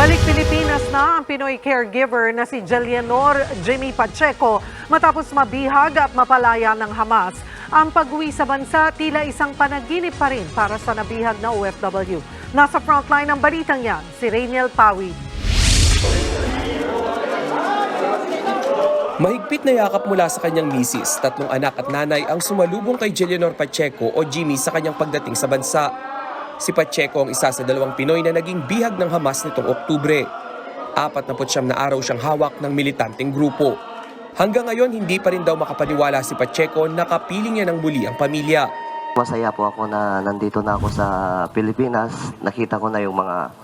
Balik Pilipinas na ang Pinoy caregiver na si Jelianor Jimmy Pacheco matapos mabihag at mapalaya ng Hamas. Ang pag-uwi sa bansa tila isang panaginip pa rin para sa nabihag na OFW. Nasa frontline ng balitang yan, si Rainiel Pawid. Mahigpit na yakap mula sa kanyang misis, tatlong anak at nanay ang sumalubong kay Jelianor Pacheco o Jimmy sa kanyang pagdating sa bansa. Si Pacheco ang isa sa dalawang Pinoy na naging bihag ng Hamas nitong Oktubre. Apat na putsyam na araw siyang hawak ng militanteng grupo. Hanggang ngayon, hindi pa rin daw makapaniwala si Pacheco na kapiling niya ng muli ang pamilya. Masaya po ako na nandito na ako sa Pilipinas. Nakita ko na yung mga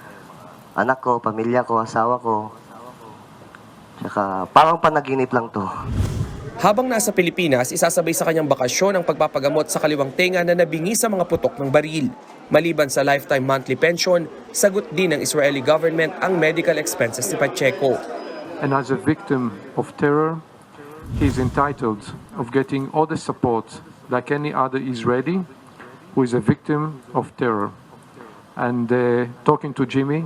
anak ko, pamilya ko, asawa ko. Tsaka parang panaginip lang to. Habang nasa Pilipinas, isasabay sa kanyang bakasyon ang pagpapagamot sa kaliwang tenga na nabingi sa mga putok ng baril. Maliban sa lifetime monthly pension, sagot din ng Israeli government ang medical expenses ni Pacheco. and as a victim of terror, he is entitled of getting all the support like any other Israeli who is a victim of terror. And uh, talking to Jimmy,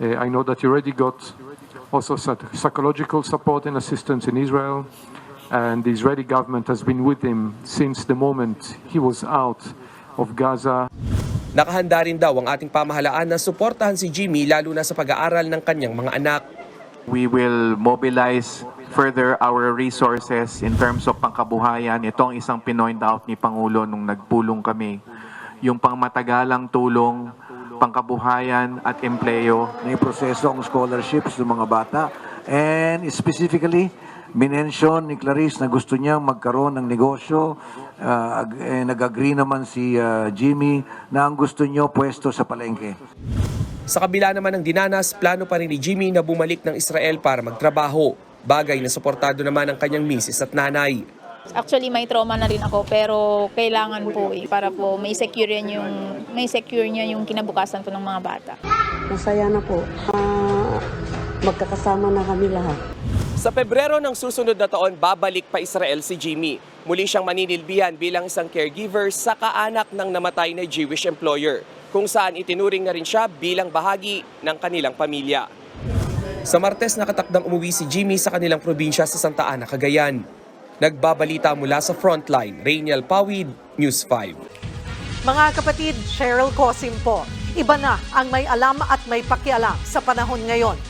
uh, I know that he already got also psych- psychological support and assistance in Israel, and the Israeli government has been with him since the moment he was out of Gaza. Nakahanda rin daw ang ating pamahalaan na suportahan si Jimmy lalo na sa pag-aaral ng kanyang mga anak. We will mobilize further our resources in terms of pangkabuhayan. Ito ang isang pinoint out ni Pangulo nung nagpulong kami. Yung pangmatagalang tulong, pangkabuhayan at empleyo may proseso ang scholarships ng mga bata. And specifically, minention ni Clarice na gusto niya magkaroon ng negosyo. Uh, eh, nag-agree naman si uh, Jimmy na ang gusto niyo pwesto sa palengke. Sa kabila naman ng dinanas, plano pa rin ni Jimmy na bumalik ng Israel para magtrabaho. Bagay na suportado naman ng kanyang misis at nanay. Actually, may trauma na rin ako pero kailangan po eh, para po may secure yan yung may secure niya yung kinabukasan po ng mga bata. Masaya na po. Ah, magkakasama na kami lahat. Sa Pebrero ng susunod na taon, babalik pa Israel si Jimmy. Muli siyang maninilbihan bilang isang caregiver sa kaanak ng namatay na Jewish employer, kung saan itinuring na rin siya bilang bahagi ng kanilang pamilya. Sa Martes nakatakdang umuwi si Jimmy sa kanilang probinsya sa Santa Ana, Cagayan. Nagbabalita mula sa Frontline, Rainiel Pawid, News 5. Mga kapatid, Cheryl Cosim po. Iba na ang may alam at may pakialam sa panahon ngayon.